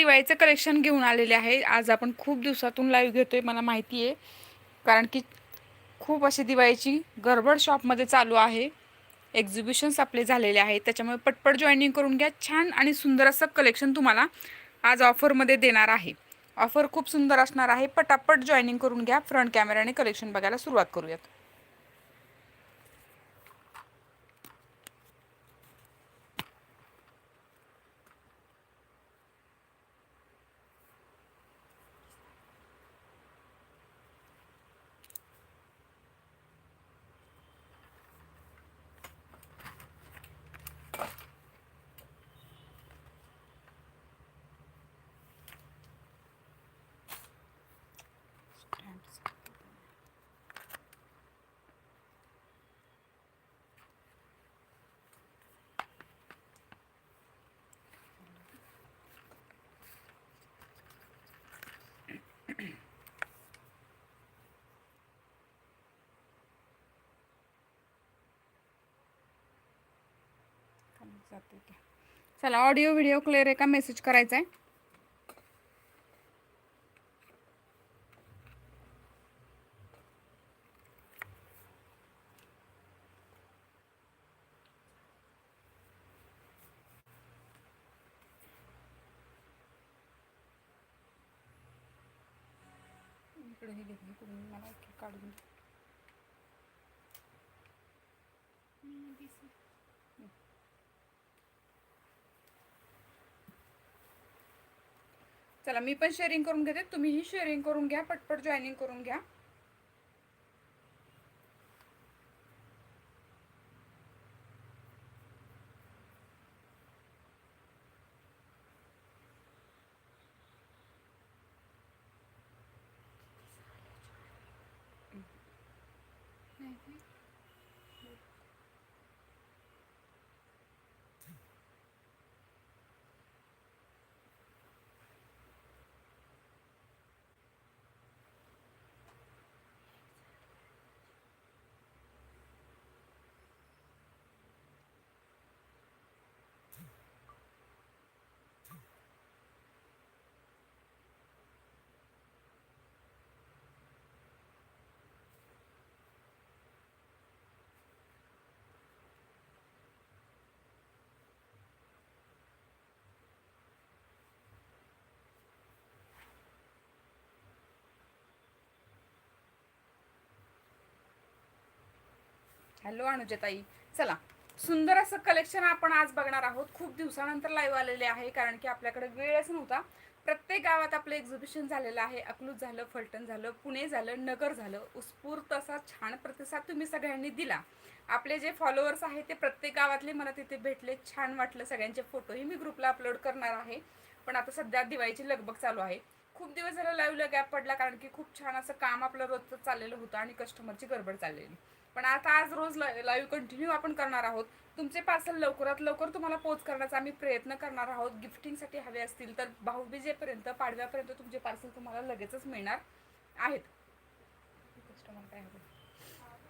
दिवाळीचं कलेक्शन घेऊन आलेले आहे. आज आपण खूप दिवसातून लाईव्ह घेतोय मला माहिती आहे कारण की खूप अशी दिवाळीची गडबड शॉपमध्ये चालू आहे. एक्झिबिशन्स आपले झालेले आहेत. त्याच्यामुळे पटपट जॉईनिंग करून घ्या. छान आणि सुंदर असं कलेक्शन तुम्हाला आज ऑफरमध्ये देणार आहे. ऑफर खूप सुंदर असणार आहे. पटापट जॉईनिंग करून घ्या. फ्रंट कॅमेराने कलेक्शन बघायला सुरुवात करूयात. चला ऑडिओ व्हिडिओ क्लिअर आहे का? मेसेज करायचा आहे. इकडे हे घे, मला काढून चला मी पण शेअरिंग करून घेते. तुम्हीही शेअरिंग करून घ्या पटपट जॉईनिंग करून घ्या. हॅलो अनुजताई. चला. सुंदर असं कलेक्शन आपण आज बघणार आहोत. खूप दिवसानंतर लाईव्ह आलेले आहे कारण की आपल्याकडे वेळच नव्हता. प्रत्येक गावात आपलं एक्झिबिशन झालेलं आहे. अकलूज झालं फलटण झालं पुणे झालं नगर झालं. उत्स्फूर्त असा छान प्रतिसाद तुम्ही सगळ्यांनी दिला. आपले जे फॉलोअर्स आहेत ते प्रत्येक गावातले मला तिथे भेटले. छान वाटलं. सगळ्यांचे फोटोही मी ग्रुपला अपलोड करणार आहे. पण आता सध्या दिवाळीची लगबग चालू आहे. खूप दिवस झालं लाईव्हला गॅप पडला कारण की खूप छान असं काम आपलं रोजचं चाललेलं होतं आणि कस्टमरची गडबड चाललेली. पण आता आज रोज लाईव्ह कंटिन्यू आपण करणार आहोत. तुमचे पार्सल लवकरात लवकर तुम्हाला पोच करण्याचा आम्ही प्रयत्न करणार आहोत. गिफ्टिंगसाठी हवे असतील तर भाऊबीजेपर्यंत पाडव्यापर्यंत तुमचे पार्सल तुम्हाला लगेचच मिळणार आहेत.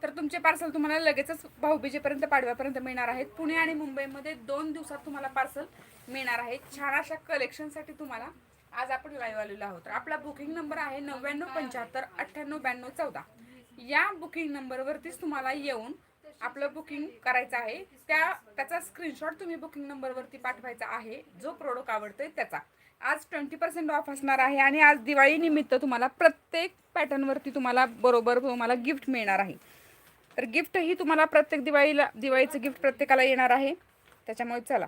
तर तुमचे पार्सल तुम्हाला लगेचच भाऊबीजेपर्यंत पाडव्यापर्यंत मिळणार आहेत. पुणे आणि मुंबईमध्ये दोन दिवसात तुम्हाला पार्सल मिळणार आहे छान अशा कलेक्शनसाठी तुम्हाला आज आपण लाईव्ह आलेलो आहोत. आपला बुकिंग नंबर आहे नव्याण्णव पंच्याहत्तर अठ्ठ्याण्णव ब्याण्णव चौदा. या बुकिंग नंबरवरतीच तुम्हाला येऊन आपलं बुकिंग करायचं आहे. त्या त्याचा स्क्रीनशॉट तुम्ही बुकिंग नंबरवरती पाठवायचा आहे. जो प्रोडक्ट आवडतोय त्याचा. आज ट्वेंटी पर्सेंट ऑफ असणार आहे आणि आज दिवाळीनिमित्त तुम्हाला प्रत्येक पॅटर्नवरती तुम्हाला बरोबर तुम्हाला गिफ्ट मिळणार आहे. तर गिफ्टही तुम्हाला प्रत्येक दिवाळीला दिवाळीचं गिफ्ट प्रत्येकाला येणार आहे. त्याच्यामुळे चला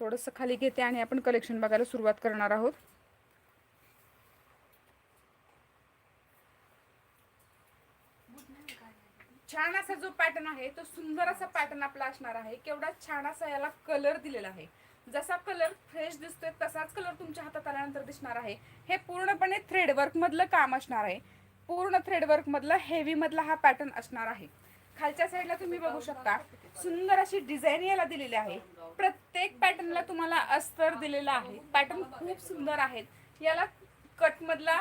थोडंसं खाली घेते आणि आपण कलेक्शन बघायला सुरुवात करणार आहोत. छान असा जो पॅटर्न आहे तो सुंदर असा पॅटर्न आपला असणार आहे. केवढा छान असा याला कलर दिलेला आहे. जसा कलर फ्रेश दिसतोय तसाच कलर तुमच्या हातात आल्यानंतर दिसणार आहे. हे पूर्णपणे थ्रेडवर्क मधलं काम असणार आहे. पूर्ण थ्रेडवर्क मधला हेवी मधला हा पॅटर्न असणार आहे. खालच्या साईडला तुम्ही बघू शकता सुंदर अशी डिझाईन याला दिलेली आहे. प्रत्येक पॅटर्नला तुम्हाला अस्तर दिलेला आहे. पॅटर्न खूप सुंदर आहेत. याला कट मधला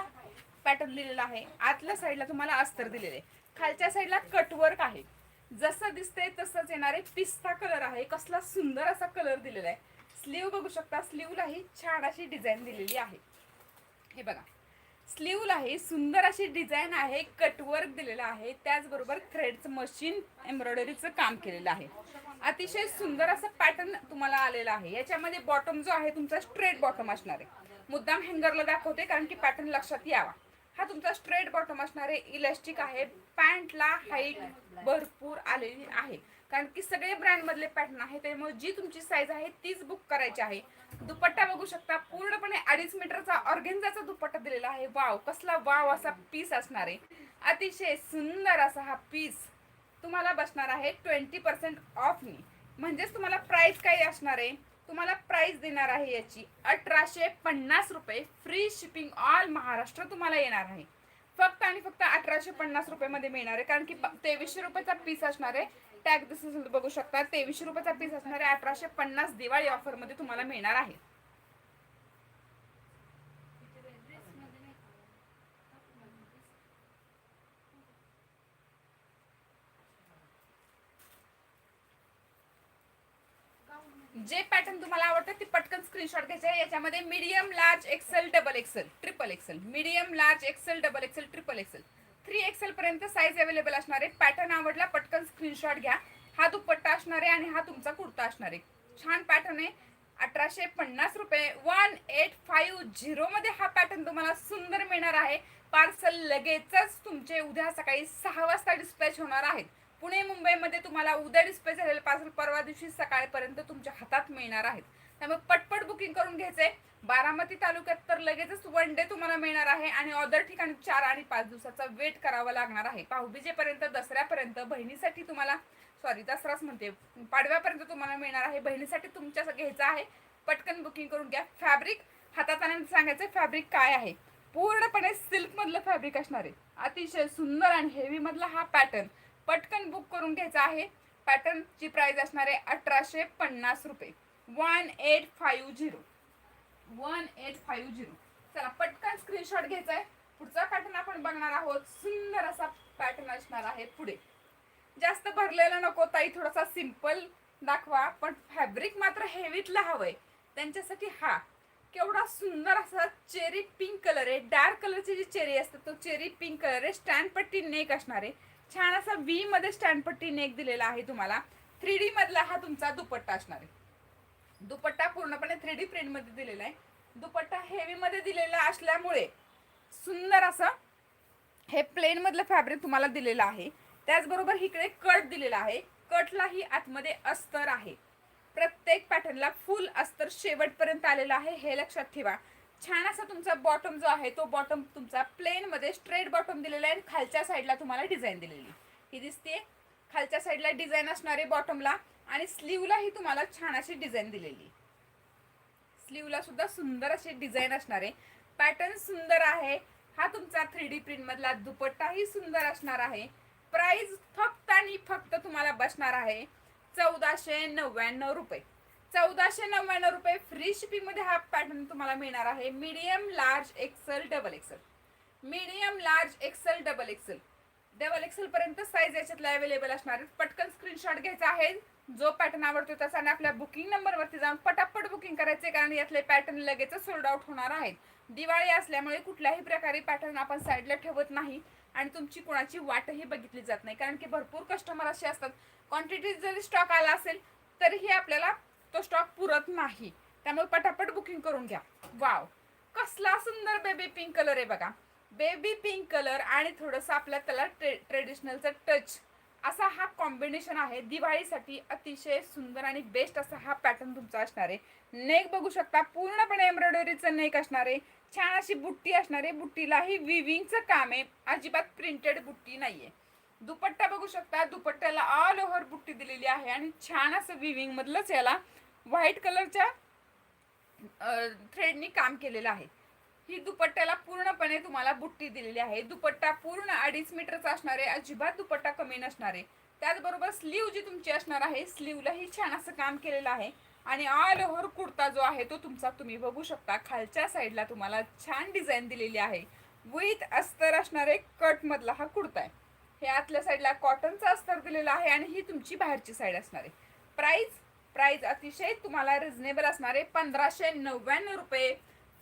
पॅटर्न दिलेला आहे. आतल्या साईडला तुम्हाला अस्तर दिलेले आहे. खालच्या साईडला कटवर्क आहे. जसं दिसतंय तसंच येणार आहे पिस्ता कलर आहे. कसला सुंदर असा कलर दिलेला आहे स्लीव बघू शकता स्लीवला ही छान अशी डिझाईन दिलेली आहे. हे बघा. स्लीवला ही सुंदर अशी डिझाईन आहे कटवर्क दिलेलं आहे. त्याचबरोबर थ्रेडचं मशीन एम्ब्रॉयडरीचं काम केलेलं आहे. अतिशय सुंदर असं पॅटर्न तुम्हाला आलेलं आहे. याच्यामध्ये बॉटम जो आहे तुमचा स्ट्रेट बॉटम असणार आहे. मुद्दाम हँगरला दाखवते कारण की पॅटर्न लक्षात यावा. हा तुमचा स्ट्रेट बॉटम असणार आहे. आहे पॅन्टला हाईट भरपूर आलेली आहे. कारण की सगळे ब्रँडमधले पॅटर्न आहे त्यामुळे जी तुमची साईज आहे तीच बुक करायची आहे. दुपट्टा बघू शकता. पूर्णपणे अडीच मीटरचा ऑर्गेन्झाचा दुपट्टा दिलेला आहे. वाव कसला वाव असा पीस असणार आहे. अतिशय सुंदर असा हा पीस तुम्हाला बसणार आहे. ट्वेंटी पर्सेंट ऑफनी म्हणजेच तुम्हाला प्राईस काही असणार आहे. तुम्हाला प्राइस देणार आहे याची. अठराशे पन्नास रुपये फ्री शिपिंग ऑल महाराष्ट्र तुम्हाला येणार आहे. फक्त आणि फक्त अठराशे पन्नास रुपयामध्ये मिळणार आहे. कारण की तेवीसशे रुपयाचा पीस असणार आहे. टॅग दिस बघू शकता. तेवीसशे रुपयाचा पीस असणार आहे. अठराशे पन्नास दिवाळी ऑफरमध्ये तुम्हाला मिळणार आहे. जे पॅटर्न तुम्हाला आवडतं ते पटकन स्क्रीनशॉट घ्यायचे आहे. याच्यामध्ये medium large XL double XL triple XL medium large XL double XL triple XL three XL पर्यंत साईज अवेलेबल असणार आहे पॅटर्न आवडला पटकन स्क्रीनशॉट घ्या. हा दुपट्टा असणार आहे आणि हा तुमचा कुर्ता असणार आहे. छान पॅटर्न आहे. अठराशे पन्नास रुपये. वन एट फाईव्ह झिरोमध्ये हा पॅटर्न तुम्हाला सुंदर मिळणार आहे. पार्सल लगेचच तुमचे उद्या सकाळी सहा वाजता डिस्पॅच होणार आहेत. पुणे मुंबईमध्ये तुम्हाला उद्या डिस्पॅच झालेले पार्सल परवा दिवशी सकाळपर्यंत तुमच्या हातात मिळणार आहेत. त्यामुळे पटपट बुकिंग करून घ्यायचंय. बारामती तालुक्यात तर लगेचच वन डे तुम्हाला मिळणार आहे आणि ऑदर ठिकाणी चार आणि पाच दिवसाचा वेट करावा लागणार आहे. पाहुबीजेपर्यंत दसऱ्यापर्यंत बहिणीसाठी तुम्हाला सॉरी दसराच म्हणते पाडव्यापर्यंत तुम्हाला मिळणार आहे. बहिणीसाठी तुमच्या घ्यायचं आहे. पटकन बुकिंग करून घ्या. फॅब्रिक हातात आल्यानंतर सांगायचं फॅब्रिक काय आहे? पूर्णपणे सिल्कमधलं फॅब्रिक असणार आहे. अतिशय सुंदर आणि हेवीमधला हा पॅटर्न पटकन बुक करून घ्यायचा आहे. पॅटर्नची प्राइस असणार आहे अठराशे पन्नास रुपये. One eight five zero one eight five zero चला पटकन स्क्रीनशॉट घ्यायचा आहे. पुढचा पॅटर्न आपण बघणार आहोत. सुंदर असा पॅटर्न असणार आहे पुढे. जास्त भरलेला नको ताई. थोडासा सिंपल दाखवा. पण फॅब्रिक मात्र हेवीतला हवंय. त्यांच्यासाठी हा. केवढा सुंदर असा चेरी पिंक कलर आहे. डार्क कलरची जी चेरी असते तो चेरी पिंक कलर आहे. स्टँड पट्टी नेक असणार आहे. छान असा व्ही मध्ये स्टँडपट्टी नेक दिलेला आहे तुम्हाला. थ्री डी मधला हा तुमचा दुपट्टा असणार आहे. दुपट्टा पूर्णपणे थ्री डी प्रिंटमध्ये दिलेला आहे. दुपट्टा हेवी मध्ये दिलेला असल्यामुळे सुंदर असं हे प्लेन मधलं फॅब्रिक तुम्हाला दिलेलं आहे. त्याचबरोबर इकडे कट दिलेला आहे. कटलाही आतमध्ये अस्तर आहे. प्रत्येक पॅटर्नला फुल अस्तर शेवटपर्यंत आलेला आहे. हे लक्षात ठेवा. छान असा तुमचा बॉटम जो आहे तो बॉटम तुमचा प्लेन मध्ये स्ट्रेट बॉटम दिलेला आहे आणि खालच्या साईडला तुम्हाला डिझाईन दिलेली. ही दिसते खालच्या साईडला डिझाईन असणारे बॉटमला आणि स्लीवलाही तुम्हाला छान अशी डिझाईन दिलेली. स्लीवला सुद्धा सुंदर अशी डिझाईन असणार आहे. पॅटर्न सुंदर आहे. हा तुमचा थ्री डी प्रिंटमधला दुपट्टाही सुंदर असणार आहे. प्राइस फक्त आणि फक्त तुम्हाला बसणार आहे चौदाशे नव्याण्णव रुपये. चौदाशे नव्याण्णव रुपये फ्री शिपिंगमध्ये हा पॅटर्न तुम्हाला मिळणार आहे. Medium large XL double XL medium large XL double XL double XL पर्यंत साईज याच्यातला अवेलेबल असणार आहेत. पटकन स्क्रीनशॉट घ्यायचा आहे. जो पॅटर्न आवडतो त्याचा आणि आपल्या बुकिंग नंबरवरती जाऊन पटापट बुकिंग करायचे कारण यातले पॅटर्न लगेच सोल्ड आउट होणार आहेत. दिवाळी असल्यामुळे कुठल्याही प्रकारे पॅटर्न आपण साईडला ठेवत नाही आणि तुमची कोणाची वाटही बघितली जात नाही. कारण की भरपूर कस्टमर असे असतात. क्वांटिटी जरी स्टॉक आला असेल तरीही आपल्याला तो स्टॉक पुरत नाही. त्यामुळे पटापट बुकिंग करून घ्या. वाव कसला सुंदर बेबी पिंक कलर आहे बघा. बेबी पिंक कलर आणि थोडंसं आपल्या त्याला ट्रे ट्रेडिशनलचा टच असा हा कॉम्बिनेशन आहे. दिवाळीसाठी अतिशय सुंदर आणि बेस्ट असा हा पॅटर्न तुमचा असणार आहे. नेक बघू शकता. पूर्णपणे एम्ब्रॉयडरीचं नेक असणार आहे. छान अशी बुट्टी असणार आहे. बुट्टीलाही विविंगचं काम आहे. अजिबात प्रिंटेड बुट्टी नाही आहे दुपट्टा बघू शकता. दुपट्ट्याला ऑल ओव्हर बुट्टी दिलेली आहे आणि छान असं विविंग मधलंच याला व्हाईट कलरच्या थ्रेडनी काम केलेलं आहे. ही दुपट्ट्याला पूर्णपणे तुम्हाला बुट्टी दिलेली आहे. दुपट्टा पूर्ण अडीच मीटरचा असणार आहे. अजिबात दुपट्टा कमी नसणार आहे. त्याचबरोबर स्लीव जी तुमची असणार आहे स्लीवलाही छान असं काम केलेलं आहे. आणि ऑल ओव्हर कुर्ता जो आहे तो तुमचा तुम्ही बघू शकता. खालच्या साईडला तुम्हाला छान डिझाईन दिलेली आहे. विथ अस्तर असणारे कट मधला हा कुर्ता आहे. हे आतल्या साईडला कॉटनचा अस्तर दिलेला आहे आणि ही तुमची बाहेरची साईड असणार आहे. प्राईज प्राईज अतिशय तुम्हाला रिझनेबल असणार आहे. पंधराशे नव्याण्णव रुपये.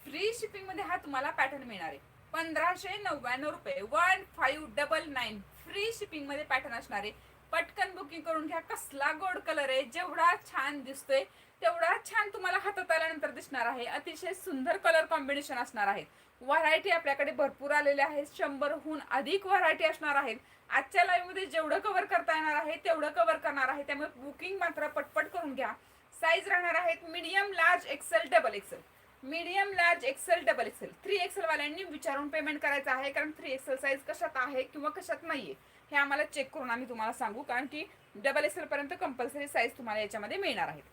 फ्री शिपिंगमध्ये हा तुम्हाला पॅटर्न मिळणार आहे. पंधराशे नव्याण्णव रुपये. One five double nine free शिपिंगमध्ये pattern असणार आहे. पटकन बुकिंग करून घ्या. कसला गोड कलर आहे. जेवढा छान दिसतोय तेवढा छान तुम्हाला हातात आल्यानंतर दिसणार आहे. अतिशय सुंदर कलर कॉम्बिनेशन असणार आहे. व्हरायटी आपल्याकडे भरपूर आलेल्या आहेत. शंभरहून अधिक व्हरायटी असणार आहेत. आजच्या लाईव्हमध्ये जेवढं कव्हर करता येणार आहे तेवढं कव्हर करणार आहे. त्यामुळे बुकिंग मात्र पटपट करून घ्या. साईज राहणार आहेत medium large XL double XL medium large XL double XL three एक्सेलवाल्यांनी विचारून पेमेंट करायचं आहे. कारण थ्री एक्सेल साईज कशात आहे किंवा कशात नाहीये हे आम्हाला चेक करून आम्ही तुम्हाला सांगू. कारण की डबल एक्सेलपर्यंत कंपल्सरी साईज तुम्हाला याच्यामध्ये मिळणार आहेत.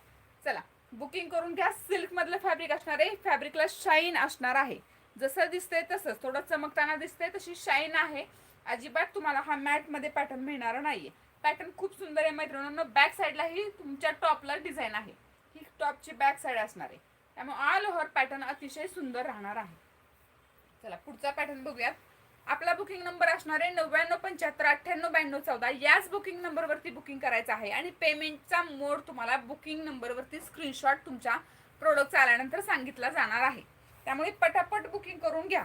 चला बुकिंग करून घ्या. सिल्कमधलं फॅब्रिक असणार आहे. फॅब्रिकला शाईन असणार आहे. जसं दिसतंय तसंच. थोडं चमकताना दिसतंय तशी शाईन आहे. अजिबात तुम्हाला हा मॅटमध्ये पॅटर्न मिळणार नाहीये. पॅटर्न खूप सुंदर आहे मैत्रिणींनो. बॅक साईडला ही तुमच्या टॉपला डिझाईन आहे. ही टॉपची बॅक साईड असणार आहे. त्यामुळे ऑल ओव्हर पॅटर्न अतिशय सुंदर राहणार आहे. चला पुढचा पॅटर्न बघूयात. आपला बुकिंग नंबर असणार आहे नव्याण्णव पंच्याहत्तर अठ्ठ्याण्णव ब्याण्णव चौदा. याच बुकिंग नंबरवरती बुकिंग करायचं आहे आणि पेमेंटचा मोड तुम्हाला बुकिंग नंबरवरती स्क्रीनशॉट तुमच्या प्रोडक्ट आल्यानंतर सांगितला जाणार आहे. त्यामुळे पटापट बुकिंग करून घ्या.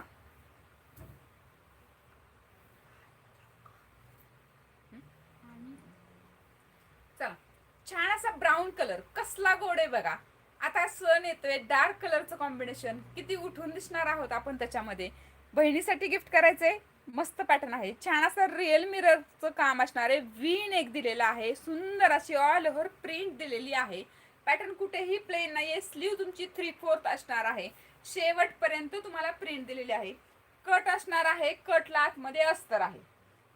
चला. छान असा ब्राऊन कलर. कसला गोड आहे बघा. आता सण येतोय डार्क कलरचं कॉम्बिनेशन. किती उठून दिसणार आहोत आपण त्याच्यामध्ये. बहिणीसाठी गिफ्ट करायचंय. मस्त पॅटर्न आहे. छान असं रिअल मिररचं काम असणार आहे वीन एक दिलेलं आहे. सुंदर अशी ऑल ओव्हर प्रिंट दिलेली आहे. पॅटर्न कुठेही प्लेन नाहीये. स्लीव तुमची थ्री फोर्थ असणार आहे. शेवटपर्यंत तुम्हाला प्रिंट दिलेली आहे. कट असणार आहे कटला आतमध्ये अस्तर आहे.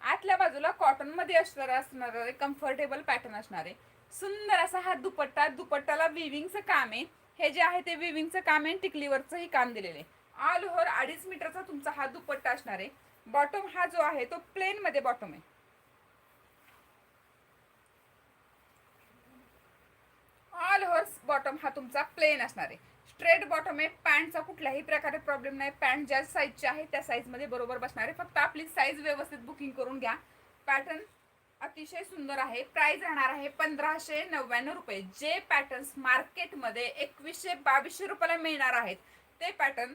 आतल्या बाजूला कॉटनमध्ये अस्तर असणार आहे कम्फर्टेबल पॅटर्न असणार आहे. सुंदर असा हा दुपट्टा दुपट्टाला विविंगचं काम आहे. हे जे आहे ते विविंगचं काम आहे. टिकलीवरचंही काम दिलेलं आहे. ऑल ओव्हर अडीच मीटरचा तुमचा हा दुपट्टा असणार आहे. बॉटम हा जो आहे तो प्लेन मध्ये बॉटम आहे. ऑल ओव्हर बॉटम हा तुमचा प्लेन असणार आहे. स्ट्रेट बॉटम आहे. पॅन्टचा कुठल्याही प्रकारे प्रॉब्लेम नाही. पॅन्ट ज्या साईजची आहे त्या साईजमध्ये बरोबर बसणार. आहे फक्त आपली साईज व्यवस्थित बुकिंग करून घ्या. पॅटर्न अतिशय सुंदर आहे. प्राइस राहणार आहे पंधराशे नव्याण्णव रुपये. जे पॅटर्न्स मार्केटमध्ये एकवीसशे बावीसशे रुपयाला मिळणार आहेत ते पॅटर्न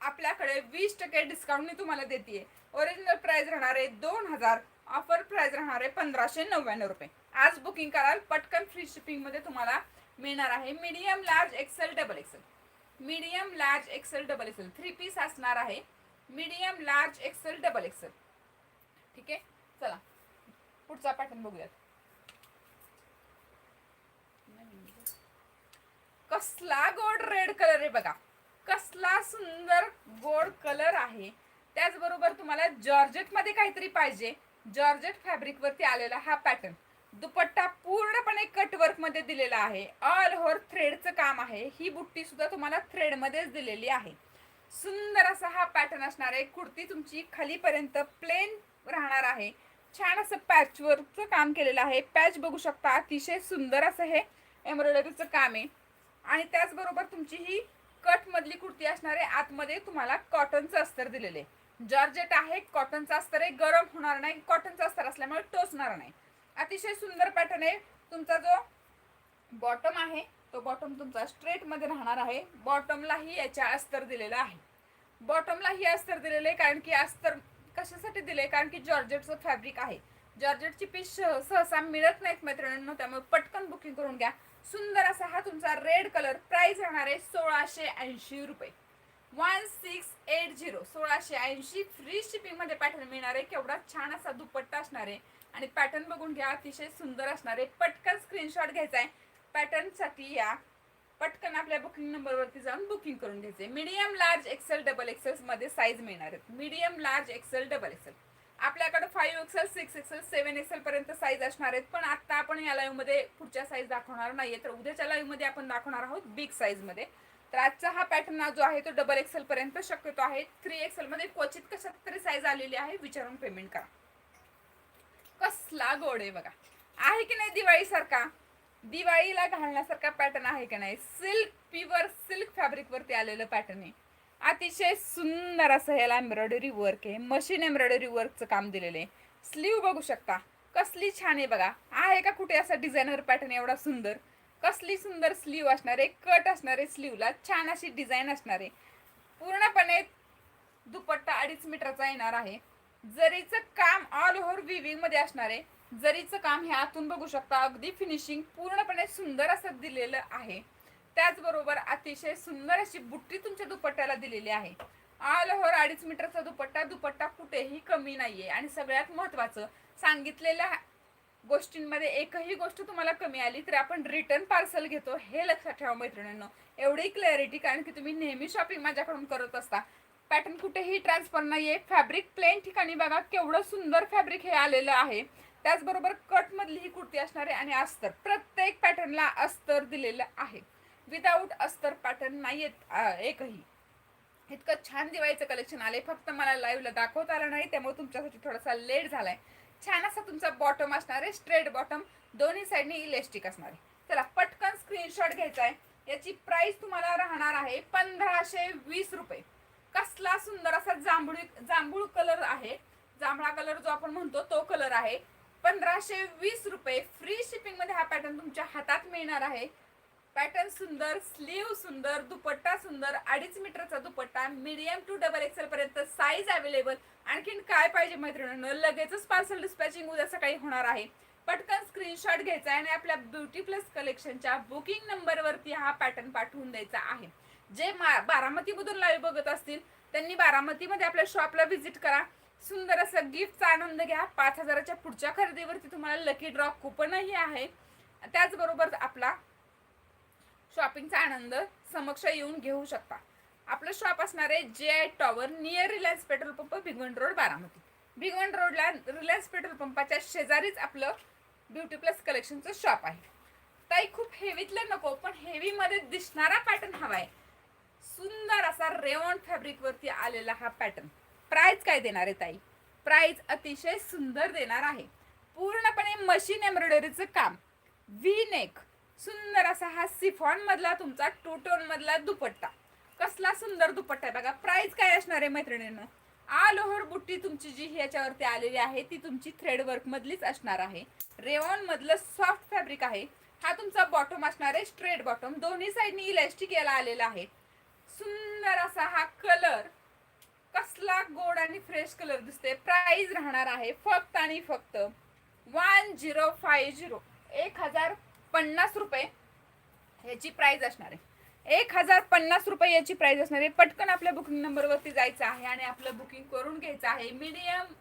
आपल्याकडे वीस टक्के डिस्काउंटने तुम्हाला देते ओरिजिनल प्राइस राहणार आहे दोन हजार. ऑफर प्राइस राहणार आहे पंधराशे नव्याण्णव रुपये. आज बुकिंग कराल पटकन फ्री शिपिंगमध्ये तुम्हाला मिळणार आहे. Medium large XL double XL medium large XL double XL. Three piece असणार आहे. Medium large XL double XL. ठीक आहे? चला. पुढचा पॅटर्न बघूयात. कसला गोड रेड कलर आहे बघा. कसला सुंदर गोड कलर आहे. त्याचबरोबर तुम्हाला जॉर्जेटमध्ये काहीतरी पाहिजे. जॉर्जेट फॅब्रिक वरती आलेला हा पॅटर्न दुपट्टा पूर्णपणे कट वर्कमध्ये दिलेला आहे. ऑल ओव्हर थ्रेडचं काम आहे. ही बुट्टी सुद्धा तुम्हाला थ्रेड मध्येच दिलेली आहे. सुंदर असा हा पॅटर्न असणार आहे. कुर्ती तुमची खालीपर्यंत प्लेन राहणार आहे. छान असं पॅचवर्कचं काम केलेलं आहे. पॅच बघू शकता. अतिशय सुंदर असं हे एम्ब्रॉयडरीचं काम आहे. आणि त्याचबरोबर तुमची ही कट मधली कुर्ती असणार आहे. आतमध्ये तुम्हाला कॉटनचं अस्तर दिलेलं आहे. जॉर्जेट आहे. कॉटनचं अस्तर आहे. गरम होणार नाही. कॉटनचं अस्तर असल्यामुळे टोचणार नाही. अतिशय सुंदर पॅटर्न आहे. तुमचा जो बॉटम आहे तो बॉटम तुमचा स्ट्रेटमध्ये राहणार आहे. बॉटमलाही याच्या अस्तर दिलेलं आहे. बॉटमलाही अस्तर दिलेलं आहे कारण की अस्तर कशासाठी दिले कारण की जॉर्जेटचं फॅब्रिक आहे. जॉर्जेटची पीस सहसा मिळत नाहीत मैत्रिणींनो त्यामुळे पटकन बुकिंग करून घ्या. सुंदर असा हा तुमचा रेड कलर प्राइस राहणार आहे सोळाशे ऐंशी रुपये. वन सिक्स एट झिरो सोळाशे ऐंशी फ्री शिपिंगमध्ये पॅटर्न मिळणार आहे. केवढा छान असा दुपट्टा असणार आहे. आणि पॅटर्न बघून घ्या अतिशय सुंदर असणार. आहे पटकन स्क्रीनशॉट घ्यायचा आहे. पॅटर्नसाठी या. पटकन आपल्या बुकिंग नंबरवरती जाऊन बुकिंग करून घ्यायचे. Medium large XL double XL मध्ये साईज मिळणार आहेत. Medium large XL double XL आपल्याकडे five XL six XL seven XL पर्यंत साईज असणार आहेत. पण आत्ता आपण या लाईव्हमध्ये पुढच्या साईज दाखवणार नाहीये. तर उद्याच्या लाईव्हमध्ये आपण दाखवणार आहोत बिग साईजमध्ये तर आजचा हा पॅटर्न जो आहे तो डबल एक्सेल पर्यंत शक्यतो आहे. थ्री एक्सेलमध्ये क्वचित कशात तरी साईज आलेली आहे. विचारून पेमेंट करा. कसला गोड आहे बघा. आहे की नाही दिवाळीसारखा? दिवाळीला घालण्यासारखा पॅटर्न आहे की नाही? सिल्क प्युअर सिल्क फॅब्रिकवरती आलेलं पॅटर्न आहे. अतिशय सुंदर असं ह्याला एम्ब्रॉयडरी वर्क आहे. मशीन एम्ब्रॉयडरी वर्कचं काम दिलेलं आहे. स्लीव बघू शकता. कसली छान आहे बघा. आहे का कुठे असा डिझायनर पॅटर्न एवढा सुंदर? कसली सुंदर स्लीव असणार आहे? कट असणार आहे स्लीवला छान अशी डिझाईन असणार आहे. पूर्णपणे दुपट्टा अडीच मीटरचा येणार आहे. जरीचं काम ऑल ओव्हर विविंगमध्ये असणार आहे जरीचं काम हे आतून बघू शकता अगदी फिनिशिंग पूर्णपणे सुंदर असं दिलेलं आहे. त्याचबरोबर अतिशय सुंदर अशी बुट्टी तुमच्या दुपट्ट्याला दिलेली आहे. ऑल ओव्हर अडीच मीटरचा दुपट्टा दुपट्टा कुठेही कमी नाहीये. आणि सगळ्यात महत्वाचं सांगितलेल्या गोष्टींमध्ये एकही गोष्ट तुम्हाला कमी आली तर आपण रिटर्न पार्सल घेतो हे लक्षात ठेवा मैत्रिणींनो. एवढी क्लॅरिटी कारण की तुम्ही नेहमी शॉपिंग माझ्याकडून करत असता. पॅटर्न कुठेही ट्रान्सफर नाहीये. फॅब्रिक प्लेन ठिकाणी बघा केवढं सुंदर फॅब्रिक हे आलेलं आहे. त्याचबरोबर कटमधली ही कुर्ती असणार आहे आणि अस्तर प्रत्येक पॅटर्नला अस्तर दिलेलं आहे. विदाऊट अस्तर पॅटर्न नाहीयेत आहेत एकही. इतकं छान दिवाळीचं कलेक्शन आले फक्त मला लाईव्हला दाखवता आलं नाही त्यामुळे तुमच्यासाठी थोडासा लेट झालाय. छान असा तुमचा बॉटम असणार आहे स्ट्रेट बॉटम दोन्ही साईडने इलेस्टिक असणार आहे. चला पटकन स्क्रीनशॉट घ्यायचा आहे. याची प्राइस तुम्हाला राहणार आहे पंधराशे वीस रुपये. कसला सुंदर असा जांभळी जांभूळ कलर आहे. जांभळा कलर जो आपण म्हणतो तो कलर आहे. पंधराशे वीस रुपये फ्री शिपिंगमध्ये हा पॅटर्न तुमच्या हातात मिळणार आहे. पॅटर्न सुंदर स्लीव सुंदर दुपट्टा सुंदर अडीच मीटरचा dupatta medium to double XL पर्यंत साईज अवेलेबल आणखीन काय पाहिजे मैत्रिणींनो? लगेचच पार्सल डिस्पॅचिंग उद्या सकाळी होणार आहे. पटकन स्क्रीनशॉट घ्यायचा आहे आणि आपल्या ब्युटी प्लस कलेक्शनच्या बुकिंग नंबरवरती हा पॅटर्न पाठवून द्यायचा आहे. जे मा- बारामतीमधून लाईव्ह बघत असतील त्यांनी बारामतीमध्ये आपल्या शॉपला व्हिजिट करा. सुंदर असं गिफ्टचा आनंद घ्या. पाच हजाराच्या पुढच्या खरेदीवरती तुम्हाला लकी ड्रॉ कुपनही आहे. त्याचबरोबर आपला शॉपिंगचा आनंद समक्ष येऊन घेऊ शकता. आपलं शॉप असणार आहे जे I tower near Reliance petrol pump Bhigwan road Baramati. Bhigwan रोडला रिलायन्स पेट्रोल पंपाच्या शेजारीच आपलं ब्युटी प्लस कलेक्शनचं शॉप आहे. ताई खूप हेवीतलं नको पण हेवीमध्ये दिसणारा पॅटर्न हवा आहे सुंदर असा रेवॉन फॅब्रिक वरती आलेला हा पॅटर्न प्राइस काय देणार आहे ताई? प्राइस अतिशय सुंदर देणार आहे. पूर्णपणे मशीन एम्ब्रॉयडरीचं काम. व्ही नेक सुंदर असा हा सिफॉन मधला तुमचा टोटोन मधला दुपट्टा. कसला सुंदर दुपट्टा आहे बघा. प्राइस काय असणार आहे मैत्रिणीनं? ऑल ओव्हर बुट्टी तुमची जी ह्याच्यावरती आलेली आहे ती तुमची थ्रेड वर्क मधलीच असणार आहे. रेवॉन मधलं सॉफ्ट फॅब्रिक आहे. हा तुमचा बॉटम असणार आहे स्ट्रेट बॉटम दोन्ही साईडनी इलास्टिक याला आलेला आहे. सुंदर असा हा कलर. कसला गोड आणि फ्रेश कलर दिसते प्राइस राहणार आहे फक्त आणि फक्त वन झिरो फाय झिरो एक हजार पन्नास रुपये ह्याची प्राइस असणार आहे. एक हजार पन्नास रुपये याची प्राइस असणार आहे. पटकन आपल्या बुकिंग नंबरवरती जायचं आहे आणि आपलं बुकिंग करून घ्यायचं आहे. Medium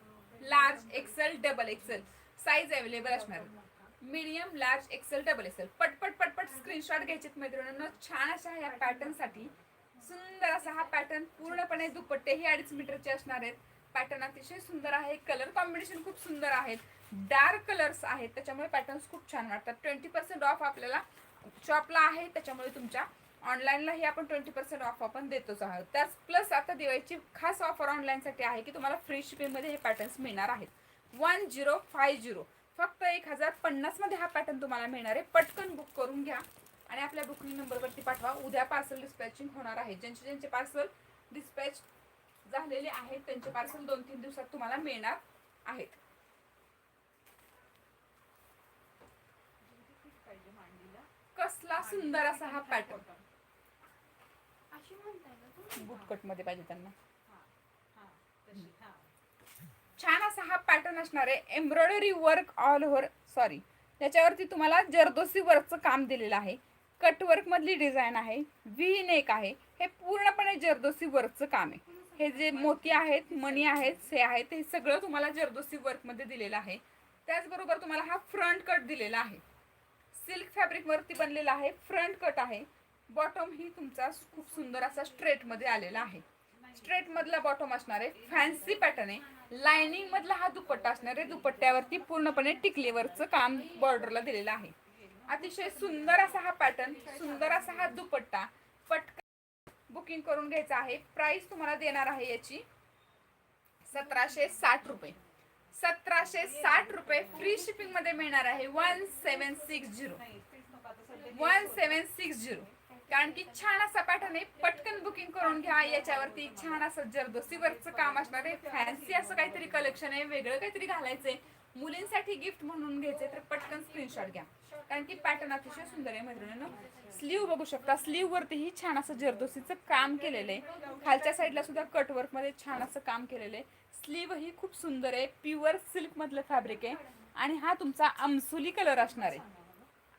large XL double XL size available असणार आहे. Medium large XL double XL पटपट पटपट स्क्रीनशॉट घ्यायचे मैत्रिणींना. छान अशा ह्या पॅटर्नसाठी साठी सुंदर असा हा पॅटर्न पूर्णपणे दुपट्टेही अडीच मीटरचे असणार आहेत. पॅटर्न अतिशय सुंदर आहे. कलर कॉम्बिनेशन खूप सुंदर आहेत. डार्क कलर्स आहेत. त्याच्यामुळे पॅटर्न्स खूप छान वाटतात. ट्वेंटी पर्सेंट ऑफ आपल्याला शॉपला आहे. त्याच्यामुळे तुमच्या ऑनलाईनलाही आपण ट्वेंटी पर्सेंट ऑफ आपण देतोच आहोत. त्याच प्लस आता दिवाळीची खास ऑफर ऑनलाईनसाठी आहे की तुम्हाला फ्री शिपिंगमध्ये हे पॅटर्न्स मिळणार आहेत. वन झिरो फाय झिरो फक्त एक हजार पन्नासमध्ये हा पॅटर्न तुम्हाला मिळणार आहे. पटकन बुक करून घ्या. आणि आपल्या बुकिंग नंबरवरती पाठवा. उद्या पार्सल डिस्पॅचिंग होणार आहे. ज्यांचे ज्यांचे पार्सल डिस्पॅच झालेले आहेत त्यांचे पार्सल दोन तीन दिवसात तुम्हाला मिळणार आहेत. कसला सुंदर असा हा पॅटर्न? बुटकटमध्ये पाहिजे त्यांना. छान असा हा पॅटर्न असणार आहे. Embroidery work all over sorry त्याच्यावरती तुम्हाला जरदोसी वर्कचं काम दिलेलं आहे. कटवर्कमधली मधली डिझाईन आहे व्ही नेक आहे हे पूर्णपणे जरदोसी वर्कचं काम आहे. हे जे मोती आहेत मणी आहेत से आहेत हे सगळं तुम्हाला जरदोसी वर्कमध्ये दिलेलं आहे. त्याचबरोबर तुम्हाला हा फ्रंट कट दिलेला आहे. सिल्क फॅब्रिक वरती बनलेला आहे फ्रंट कट आहे. बॉटम ही तुमचा खूप सुंदर असा स्ट्रेटमध्ये आलेला आहे. स्ट्रेट मधला बॉटम असणार आहे फॅन्सी पॅटर्न आहे. लाइनिंग मधला हा दुपट्टा असणार आहे दुपट्ट्यावरती पूर्णपणे टिकलेवरचं काम बॉर्डरला दिलेलं आहे. अतिशय सुंदर असा हा पॅटर्न सुंदर असा हा दुपट्टा पटकन बुकिंग करून घ्यायचा आहे. प्राइस तुम्हाला देणार आहे याची सतराशे साठ रुपये. सतराशे साठ रुपये फ्री शिपिंगमध्ये मिळणार आहे one seven six zero one seven six zero कारण की छान असा पॅटर्न आहे. पटकन बुकिंग करून घ्या. याच्यावरती छान असं जरदोसीवरचं काम असणार आहे. फॅन्सी असं काहीतरी कलेक्शन आहे. वेगळं काहीतरी घालायचंय. मुलींसाठी गिफ्ट म्हणून घ्यायचे तर पटकन स्क्रीनशॉट घ्या. कारण की पॅटर्न अतिशय सुंदर आहे मैत्रिणीनं. स्लीव बघू शकता. स्लीव वरतीही छान असं जरदोसीचं काम केलेलं आहे. खालच्या साईडला सुद्धा कटवर्कमध्ये छान असं काम केलेलं आहे. स्लीव ही खूप सुंदर आहे. प्युअर सिल्क मधलं फॅब्रिक आहे. आणि हा तुमचा आमसोली कलर असणार आहे.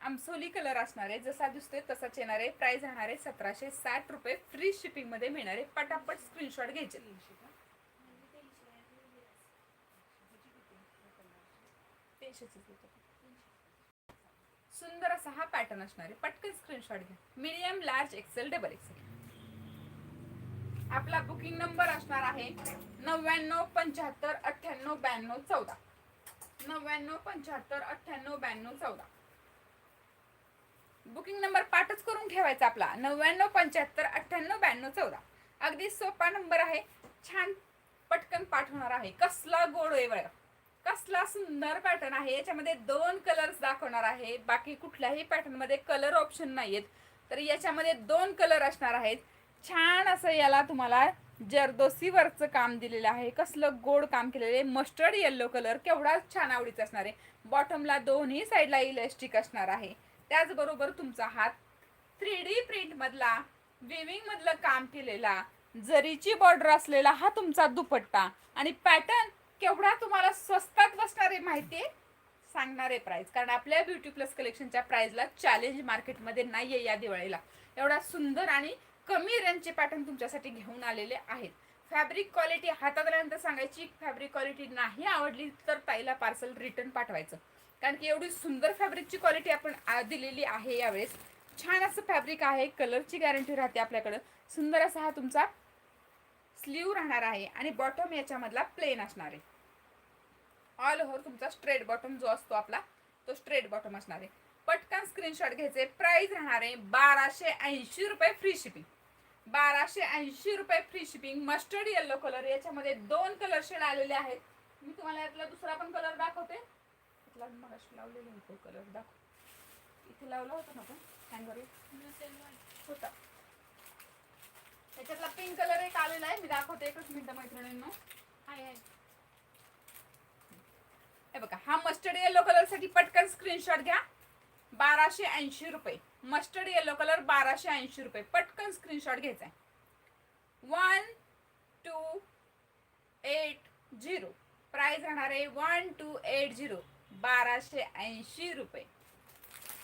आमसोली कलर असणार आहे. जसा दिसतोय तसाच येणार आहे. प्राइस राहणार आहे सतराशे साठ रुपये. फ्री शिपिंगमध्ये मिळणार आहे. पटापट स्क्रीनशॉट घ्यायचे. तीनशेचीच सुंदर असा हा पॅटर्न असणार आहे. पटकन स्क्रीनशॉट घ्या. Medium large XL double XL आपला बुकिंग नंबर असणार आहे नव्याण्णव पंच्याहत्तर अठ्ठ्याण्णव ब्याण्णव चौदा. नव्याण्णव पंच्याहत्तर अठ्ठ्याण्णव ब्याण्णव चौदा. बुकिंग नंबर पाठच करून ठेवायचा आपला. नव्याण्णव पंच्याहत्तर अठ्ठ्याण्णव ब्याण्णव चौदा. अगदी सोपा नंबर आहे. छान पटकन पाठवणार आहे. कसला गोड आहे बघा कसला सुंदर पॅटर्न आहे. याच्यामध्ये दोन कलर्स दाखवणार आहे. बाकी कुठल्याही पॅटर्नमध्ये कलर ऑप्शन नाहीयेत. तर याच्यामध्ये दोन कलर असणार आहेत. छान असं याला तुम्हाला जरदोसीवरचं काम दिलेलं आहे. कसलं गोड काम केलेलं आहे. मस्टर्ड येल्लो कलर केवढा छान आवडीचा असणार आहे. बॉटमला दोन्ही साईडला इलेस्टिक असणार आहे. त्याचबरोबर तुमचा हात थ्री डी प्रिंटमधला विविंगमधलं काम केलेला जरीची बॉर्डर असलेला हा तुमचा दुपट्टा आणि पॅटर्न केवढा तुम्हाला स्वस्तात बसणार आहे? सांगणारे सांगणार आहे प्राइस कारण आपल्या ब्युटी प्लस कलेक्शनच्या प्राइसला चॅलेंज मार्केटमध्ये नाही आहे या दिवाळीला. एवढा सुंदर आणि कमी रेंजचे पॅटर्न तुमच्यासाठी घेऊन आलेले आहेत. फॅब्रिक क्वालिटी हातात आल्यानंतर सांगायची फॅब्रिक क्वालिटी नाही आवडली तर ताईला पार्सल रिटर्न पाठवायचं. कारण की एवढी सुंदर फॅब्रिकची क्वालिटी आपण दिलेली आहे यावेळेस. छान असं फॅब्रिक आहे कलरची गॅरंटी राहते आपल्याकडं. सुंदर असा हा तुमचा स्लीव राहणार आहे आणि बॉटम याच्यामधला प्लेन असणार आहे. ऑल ओव्हर तुमचा स्ट्रेट बॉटम जो असतो आपला तो स्ट्रेट बॉटम असणार आहे. पटकन स्क्रीनशॉट घ्यायचे प्राइस राहणार आहे बाराशे ऐंशी रुपये फ्री शिपिंग बाराशे ऐंशी रुपये free shipping mustard yellow colour याच्यामध्ये दोन कलर शेड आलेले आहेत. मी तुम्हाला यातला दुसरा पण कलर दाखवते. इथला मगाशी लावलेला होतो कलर दाखव. इथे लावला होता ना आपण हँगर होता. त्याच्यातला पिंक कलर एक आलेला आहे. मी दाखवते एकच मिनटं मैत्रिणींना. आहे हे बघा हा मस्टर्ड येलो कलरसाठी पटकन स्क्रीनशॉट घ्या. बाराशे ऐंशी रुपये. मस्टर्ड येलो कलर बाराशे ऐंशी रुपये. पटकन स्क्रीनशॉट घ्यायचा आहे one two eight zero price राहणार आहे वन टू एट झिरो बाराशे ऐंशी रुपये.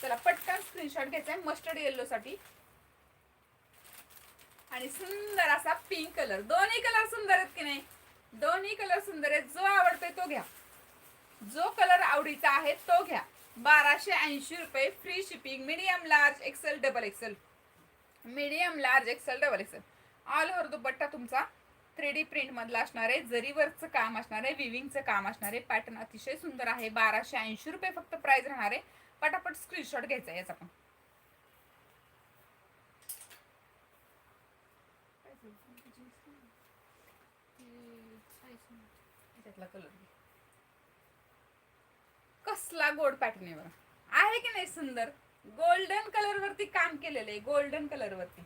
चला पटकन स्क्रीनशॉट घ्यायचा आहे मस्टर्ड येल्लोसाठी आणि सुंदर असा पिंक कलर दोन्ही कलर सुंदर आहेत की नाही? दोन्ही कलर सुंदर आहेत. जो आवडतोय तो घ्या. जो कलर आवडीचा आहे तो घ्या. बाराशे ऐंशी रुपये free shipping medium large XL double XL medium large XL double XL all over dupatta तुमचा थ्री डी प्रिंट मधला असणार आहे. जरीवरचं काम असणार आहे विविंगचं काम असणार आहे. पॅटर्न अतिशय सुंदर आहे. बाराशे ऐंशी रुपये फक्त प्राइस राहणार आहे. पटापट स्क्रीनशॉट घ्यायचा आहे याचा पण. कलर कसला गोड पॅटर्न आहे की नाही सुंदर? गोल्डन कलर वरती काम केलेलं आहे गोल्डन कलर वरती.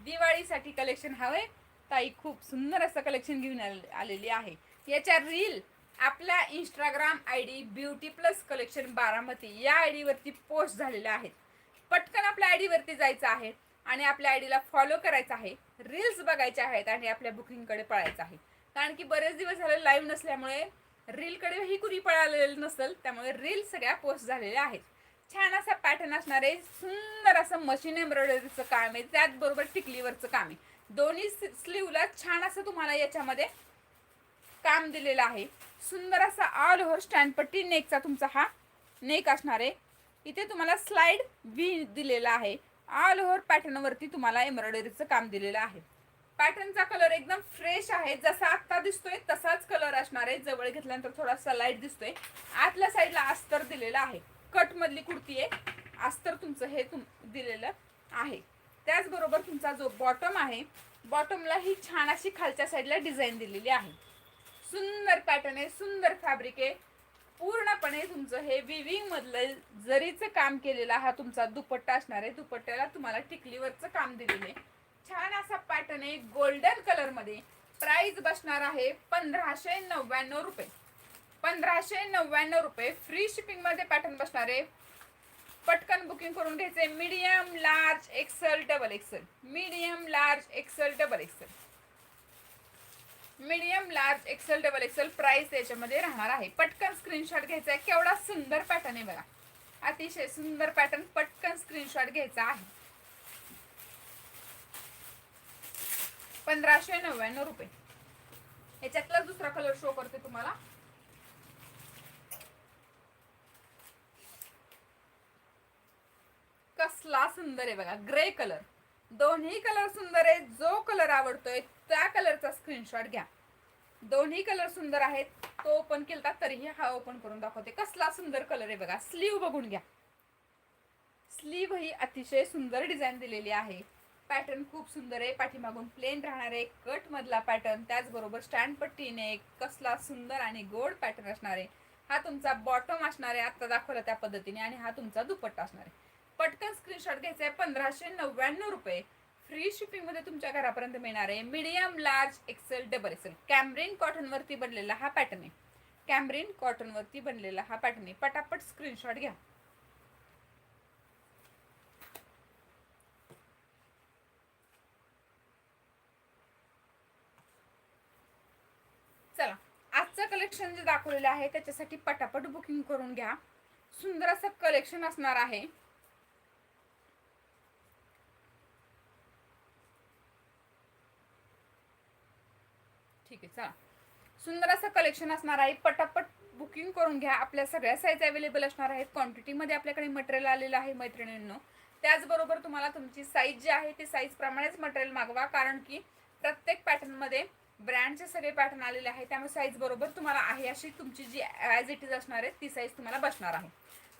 दिवाळीसाठी कलेक्शन हवंय. ताई खूप सुंदर असं कलेक्शन घेऊन आले- आलेली आहे. याच्या रील आपल्या Instagram I D beauty plus collection Baramati या आय डीवरती पोस्ट झालेल्या आहेत. पटकन आपल्या आय डीवरती जायचं आहे आणि आपल्या आय डीला फॉलो करायचं आहे. रील्स बघायचे आहेत आणि आपल्या बुकिंगकडे पळायचं आहे. कारण की बरेच दिवस झाले लाईव्ह नसल्यामुळे रीलकडेही कुणी पळालेलं नसेल त्यामुळे रील सगळ्या पोस्ट झालेल्या आहेत. छान असा पॅटर्न असणार आहे सुंदर असं मशीन एम्ब्रॉयडरीचं काम आहे त्याचबरोबर टिकलीवरचं काम आहे. दोन्ही स्लीवला छान असं तुम्हाला याच्यामध्ये काम दिलेलं आहे. सुंदर असा ऑल ओव्हर स्टँडपट्टी नेकचा तुमचा हा नेक असणार आहे. इथे तुम्हाला स्लाइड व्ही दिलेला आहे. ऑल ओव्हर पॅटर्नवरती तुम्हाला एम्ब्रॉयडरीचं काम दिलेलं आहे. पॅटर्नचा कलर एकदम फ्रेश आहे. जसा आत्ता दिसतोय तसाच कलर असणार आहे. जवळ घेतल्यानंतर थोडासा लाइट दिसतोय. आतल्या साईडला अस्तर दिलेलं आहे. कट मधली कुर्ती आहे. अस्तर तुमचं हे तुम दिलेलं आहे. त्याचबरोबर तुमचा जो बॉटम आहे बॉटमला ही छान अशी खालच्या साईडला डिझाईन दिलेली आहे. सुंदर पॅटर्न आहे. सुंदर फॅब्रिक आहे. पूर्णपणे तुमचं हे विविंग मधलं जरीचं काम केलेलं हा तुमचा दुपट्टा असणार आहे. दुपट्ट्याला तुम्हाला टिकलीवरचं काम दिलेलं आहे. छान असा पॅटर्न आहे गोल्डन कलरमध्ये. प्राइस बसणार आहे पंधराशे नव्याण्णव रुपये. पंधराशे नव्याण्णव रुपये. फ्री शिपिंगमध्ये पॅटर्न बसणारे पटकन बुकिंग करून घ्यायचे medium large XL double XL medium large XL double XL medium large XL double XL price याच्यामध्ये राहणार आहे. पटकन स्क्रीनशॉट घ्यायचा आहे केवढा सुंदर पॅटर्न आहे बघा. अतिशय सुंदर पॅटर्न पटकन स्क्रीनशॉट घ्यायचा आहे. पंधराशे नव्याण्णव रुपये. याच्यातला दुसरा कलर शो करते तुम्हाला. कसला सुंदर आहे बघा ग्रे कलर दोन्ही कलर सुंदर आहे जो कलर आवडतोय त्या कलरचा स्क्रीनशॉट घ्या. दोन्ही कलर सुंदर आहेत तो ओपन केला तरीही हा ओपन करून दाखवते. कसला सुंदर कलर आहे बघा स्लीव बघून घ्या. स्लीव ही अतिशय सुंदर डिझाईन दिलेली आहे. पॅटर्न खूप सुंदर आहे. पाठीमागून प्लेन राहणार आहे कट मधला पॅटर्न त्याचबरोबर स्टँड पट्टीने कसला सुंदर आणि गोड पॅटर्न असणार आहे. हा तुमचा बॉटम असणार आहे आता दाखवला त्या पद्धतीने आणि हा तुमचा दुपट्टा असणार आहे. पटकन स्क्रीनशॉट घ्यायचा आहे पंधराशे नव्याण्णव रुपये. फ्री शिपिंगमध्ये तुमच्या घरापर्यंत मिळणार आहे. Medium large XL double XL cambric cotton वरती बनलेला हा पॅटर्न आहे. कॅम्ब्रिन कॉटन वरती बनलेला हा पॅटर्न आहे. पटापट स्क्रीनशॉट घ्या चला आजचं कलेक्शन जे दाखवलेलं आहे त्याच्यासाठी पटापट बुकिंग करून घ्या. सुंदर असं कलेक्शन असणार आहे. ठीक आहे चला. सुंदर असं कलेक्शन असणार आहे. पटापट बुकिंग करून घ्या. आपल्या सगळ्या साईज अवेलेबल असणार आहेत. क्वांटिटीमध्ये आपल्याकडे मटेरियल आलेलं आहे मैत्रिणींनो. त्याचबरोबर तुम्हाला तुमची साईज जी आहे ती साईज प्रमाणेच मटेरियल मागवा. कारण की प्रत्येक पॅटर्नमध्ये ब्रँडचे सगळे पॅटर्न आलेले आहे त्यामुळे साईज बरोबर तुम्हाला आहे अशी तुमची जी ॲज इट इज असणार आहे ती साईज तुम्हाला बसणार आहे.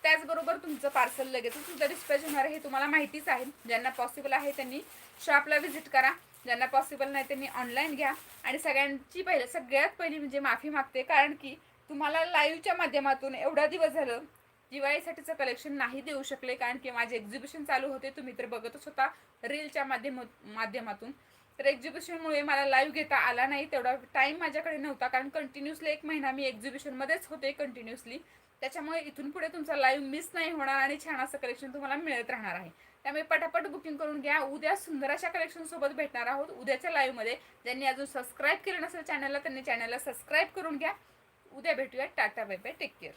त्याचबरोबर तुमचं पार्सल लगेच तुमचं डिस्पॅच होणार आहे हे तुम्हाला माहितीच आहे. ज्यांना पॉसिबल आहे त्यांनी शॉपला व्हिजिट करा. ज्यांना पॉसिबल नाही त्यांनी ऑनलाईन घ्या. आणि सगळ्यांची पहिले सगळ्यात पहिली म्हणजे माफी मागते कारण की तुम्हाला लाईव्हच्या माध्यमातून एवढा दिवस झालं दिवाळीसाठीचं कलेक्शन नाही देऊ शकले कारण की माझे एक्झिबिशन चालू होते तुम्ही तर बघतच होता रीलच्या माध्यम माध्यमातून. तर एक्झिबिशनमुळे मला लाईव्ह घेता आला नाही. तेवढा टाईम माझ्याकडे नव्हता. कारण कंटिन्युअसली एक महिना मी एक्झिबिशनमध्येच होते कंटिन्युअसली त्याच्यामुळे इथून पुढे तुमचा लाईव्ह मिस नाही होणार आणि छान असं कलेक्शन तुम्हाला मिळत राहणार आहे. त्यामुळे पटापट बुकिंग करून घ्या. उद्या सुंदर अशा कलेक्शन सोबत भेटणार आहोत. उद्याच्या लाईव्हमध्ये ज्यांनी अजून सबस्क्राईब केलं नसेल चॅनलला त्यांनी चॅनलला सबस्क्राईब करून घ्या. उद्या भेटूया tata bye bye. Take care